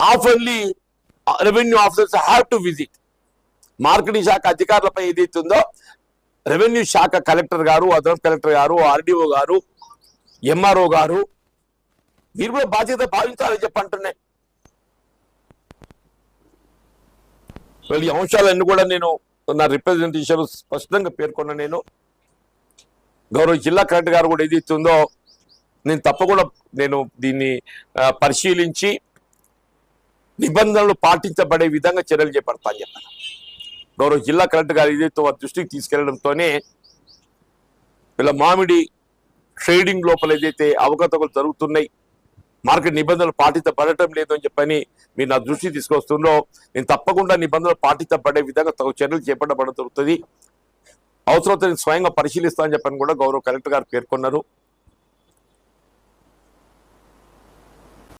ఆఫర్లీ revenue officers have to visit marketing శాఖ అధికారులపై ఏదైతే ఉందో రెవెన్యూ శాఖ కలెక్టర్ గారు అదనపు కలెక్టర్ గారు ఆర్డీఓ గారు ఎంఆర్ఓ గారు వీరు కూడా బాధ్యత భావించాలని చెప్పంటున్నాయి ఈ అంశాలన్నీ కూడా నేను నా రిప్రజెంటేషన్ స్పష్టంగా పేర్కొన్న నేను. గౌరవ జిల్లా కలెక్టర్ గారు కూడా ఏదైతే ఉందో నేను తప్పకుండా నేను దీన్ని పరిశీలించి నిబంధనలు పాటించబడే విధంగా చర్యలు చేపడతా అని చెప్పాను గౌరవ జిల్లా కలెక్టర్ గారు ఏదైతే వారి దృష్టికి తీసుకెళ్ళడంతోనే వీళ్ళ మామిడి ట్రేడింగ్ లోపల ఏదైతే అవకతవకలు జరుగుతున్నాయి మార్కెట్ నిబంధనలు పాటించబడటం లేదు అని చెప్పని మీరు నా దృష్టికి తీసుకొస్తుండో నేను తప్పకుండా నిబంధనలు పాటించబడే విధంగా తగు చర్యలు చేపట్టబడడం జరుగుతుంది. అవసరమైతే నేను స్వయంగా పరిశీలిస్తానని చెప్పని కూడా గౌరవ కలెక్టర్ గారు పేర్కొన్నారు.